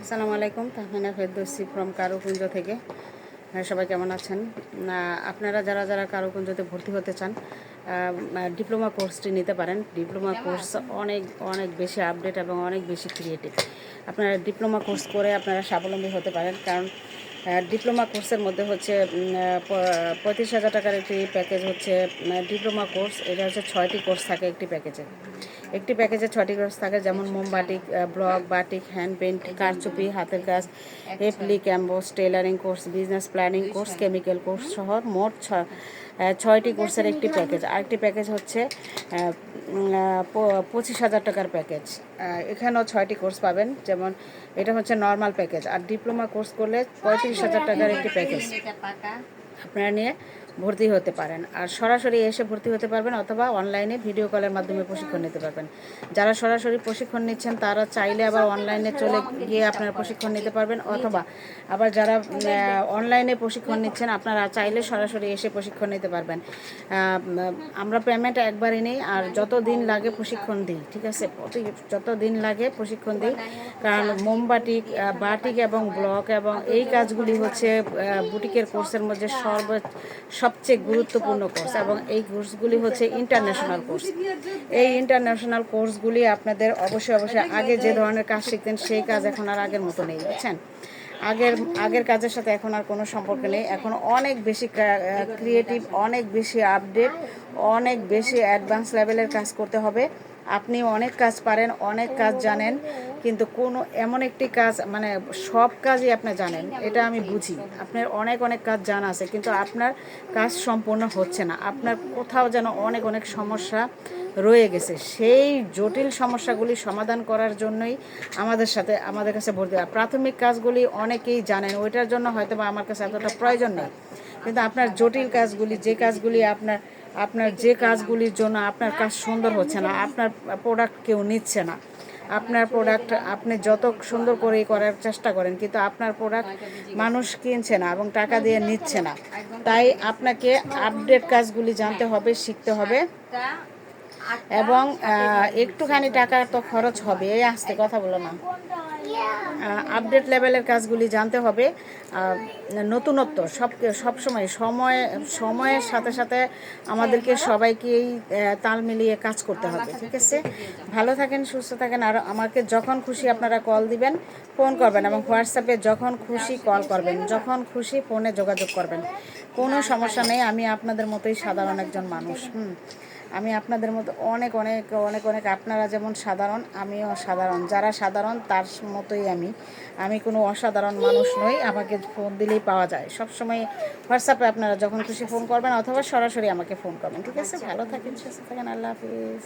আসসালামু আলাইকুম তাহমিনা ফেরদৌসি ফ্রম কারুকুঞ্জ থেকে। হ্যাঁ, সবাই কেমন আছেন? আপনারা যারা যারা কারুকুঞ্জতে ভর্তি হতে চান ডিপ্লোমা কোর্সটি নিতে পারেন। ডিপ্লোমা কোর্স অনেক অনেক বেশি আপডেট এবং অনেক বেশি ক্রিয়েটিভ আপনারা ডিপ্লোমা কোর্স করে আপনারা স্বাবলম্বী হতে পারেন কারণ ডিপ্লোমা কোর্সের মধ্যে হচ্ছে পঁয়ত্রিশ হাজার টাকার একটি প্যাকেজ হচ্ছে ডিপ্লোমা কোর্স। এটা হচ্ছে ছয়টি কোর্স থাকে একটি প্যাকেজে একটি প্যাকেজে ছয়টি কোর্স থাকে যেমন মোমবাটিক ব্লক বাটিক হ্যান্ড পেন্ট কারচুপি হাতের কাজ apply ক্যাম্বোস tailoring course business planning course chemical course সহ মোট ছয়টি কোর্সের একটি প্যাকেজ আরেকটি প্যাকেজ হচ্ছে পঁচিশ হাজার টাকার প্যাকেজ এখানেও ছয়টি কোর্স পাবেন যেমন এটা হচ্ছে নর্মাল প্যাকেজ আর ডিপ্লোমা কোর্স করলে পঁয়ত্রিশ হাজার টাকার একটি প্যাকেজ আপনারা নিয়ে ভর্তি হতে পারেন। আর সরাসরি এসে ভর্তি হতে পারবেন অথবা অনলাইনে ভিডিও কলের মাধ্যমে প্রশিক্ষণ নিতে পারবেন। যারা সরাসরি প্রশিক্ষণ নিচ্ছেন তারা চাইলে আবার অনলাইনে চলে গিয়ে আপনারা প্রশিক্ষণ নিতে পারবেন অথবা আবার যারা অনলাইনে প্রশিক্ষণ নিচ্ছেন আপনারা চাইলে সরাসরি এসে প্রশিক্ষণ নিতে পারবেন। আমরা পেমেন্ট একবারই নেই আর যত দিন লাগে প্রশিক্ষণ দিই ঠিক আছে? যত দিন লাগে প্রশিক্ষণ দিই কারণ মোমবাটিক আহ, বাটিক এবং ব্লক এবং এই কাজগুলি হচ্ছে বুটিকের কোর্সের মধ্যে সর্ব সবচেয়ে গুরুত্বপূর্ণ কোর্স এবং এই কোর্সগুলি হচ্ছে ইন্টারন্যাশনাল কোর্স এই ইন্টারন্যাশনাল কোর্সগুলি আপনাদের অবশ্যই অবশ্যই আগে যে ধরনের কাজ শিখতেন সেই কাজ এখন আর আগের মতো নেই, বুঝছেন? আগের আগের কাজের সাথে এখন আর কোনো সম্পর্ক নেই। এখন অনেক বেশি ক্রিয়েটিভ অনেক বেশি আপডেট অনেক বেশি অ্যাডভান্স লেভেলের কাজ করতে হবে। আপনি অনেক কাজ পারেন, অনেক কাজ জানেন, কিন্তু কোনো এমন একটি কাজ মানে সব কাজই আপনি জানেন, এটা আমি বুঝি। আপনার অনেক অনেক কাজ জানা আছে, কিন্তু আপনার কাজ সম্পূর্ণ হচ্ছে না। আপনার কোথাও যেন অনেক অনেক সমস্যা রয়ে গেছে। সেই জটিল সমস্যাগুলি সমাধান করার জন্যই আমাদের সাথে, আমাদের কাছে ভর্তি প্রাথমিক কাজগুলি অনেকেই জানেন, ওইটার জন্য হয়তো বা আমার কাছে এতটা প্রয়োজন নেই। কিন্তু আপনার জটিল কাজগুলি, যে কাজগুলি আপনার আপনার যে কাজগুলির জন্য আপনার কাজ সুন্দর হচ্ছে না, আপনার প্রোডাক্ট কেউ নিচ্ছে না। আপনার প্রোডাক্ট আপনি যত সুন্দর করে করার চেষ্টা করেন, কিন্তু আপনার প্রোডাক্ট মানুষ কিনছে না এবং টাকা দিয়ে নিচ্ছে না। তাই আপনাকে আপডেট কাজগুলি জানতে হবে, শিখতে হবে এবং একটুখানি টাকা তো খরচ হবে। এই আসতে কথা বলো না। আপডেট লেভেলের কাজগুলি জানতে হবে। নতুনত্ব, সব সবসময় সময় সময়ের সাথে সাথে আমাদেরকে সবাইকেই তাল মিলিয়ে কাজ করতে হবে, ঠিক আছে? ভালো থাকেন, সুস্থ থাকেন, আর আমাকে যখন খুশি আপনারা কল দিবেন ফোন করবেন এবং হোয়াটসঅ্যাপে যখন খুশি কল করবেন, যখন খুশি ফোনে যোগাযোগ করবেন। কোনো সমস্যা নেই, আমি আপনাদের মতোই সাধারণ একজন মানুষ, হুম। আমি আপনাদের মতো অনেক অনেক অনেক অনেক আপনারা যেমন সাধারণ, আমিও সাধারণ। যারা সাধারণ, তার মতোই আমি। আমি কোনো অসাধারণ মানুষ নই, আমাকে ফোন দিলেই পাওয়া যায়। সব সময় হোয়াটসঅ্যাপে আপনারা যখন খুশি ফোন করবেন অথবা সরাসরি আমাকে ফোন করবেন, ঠিক আছে? ভালো থাকেন, সুস্থ থাকেন, আল্লাহ হাফিজ।